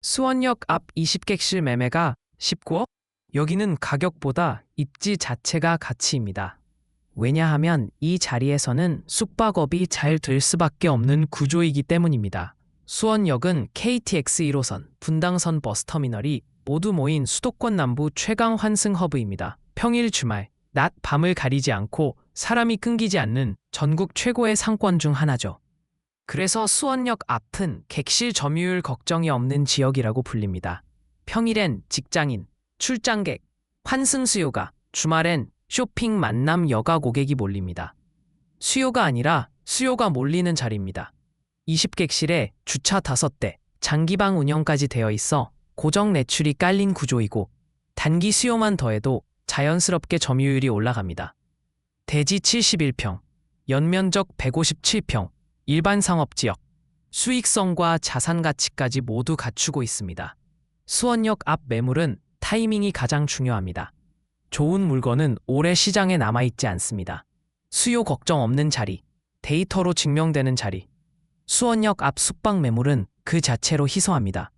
수원역 앞 20객실 매매가 19억? 여기는 가격보다 입지 자체가 가치입니다. 왜냐하면 이 자리에서는 숙박업이 잘 될 수밖에 없는 구조이기 때문입니다. 수원역은 KTX 1호선, 분당선 버스터미널이 모두 모인 수도권 남부 최강 환승 허브입니다. 평일 주말, 낮 밤을 가리지 않고 사람이 끊기지 않는 전국 최고의 상권 중 하나죠. 그래서 수원역 앞은 객실 점유율 걱정이 없는 지역이라고 불립니다. 평일엔 직장인, 출장객, 환승 수요가, 주말엔 쇼핑 만남 여가 고객이 몰립니다. 수요가 아니라 수요가 몰리는 자리입니다. 20객실에 주차 5대, 장기방 운영까지 되어 있어 고정 매출이 깔린 구조이고 단기 수요만 더해도 자연스럽게 점유율이 올라갑니다. 대지 71평, 연면적 157평, 일반 상업 지역, 수익성과 자산 가치까지 모두 갖추고 있습니다. 수원역 앞 매물은 타이밍이 가장 중요합니다. 좋은 물건은 오래 시장에 남아있지 않습니다. 수요 걱정 없는 자리, 데이터로 증명되는 자리. 수원역 앞 숙박 매물은 그 자체로 희소합니다.